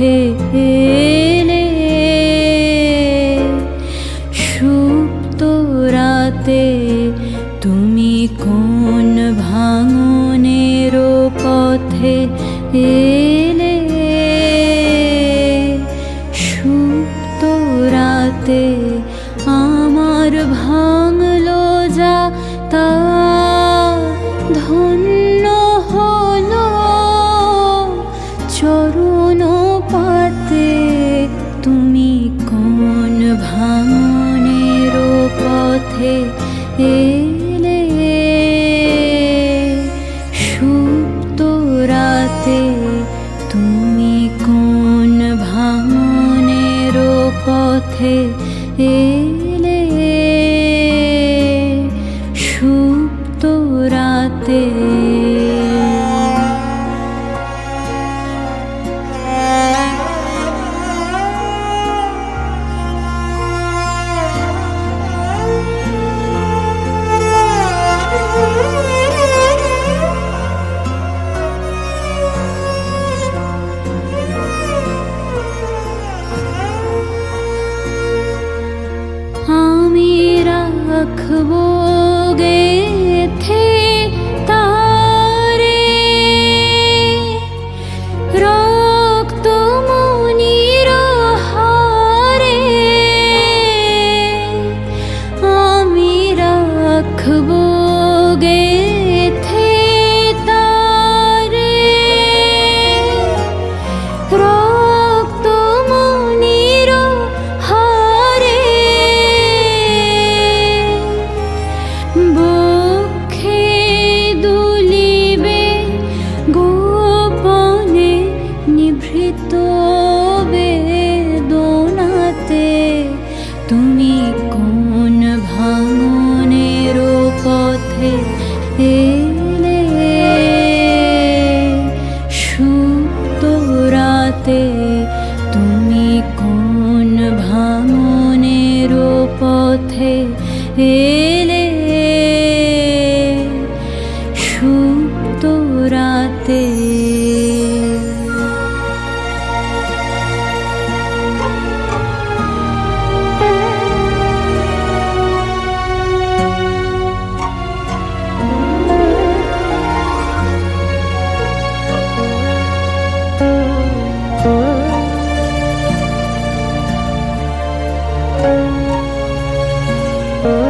উঠে তুমি কোন ভাঙনের পথে এলে? আমার ভাঙলো যা তা ধন্য পথে এলে সুপ্ত রাতে তুমি কোন ভাঙনের পথে এলে ফেলে সুপ্ত রাতে Oh.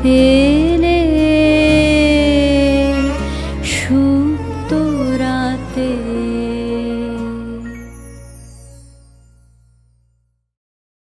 পথে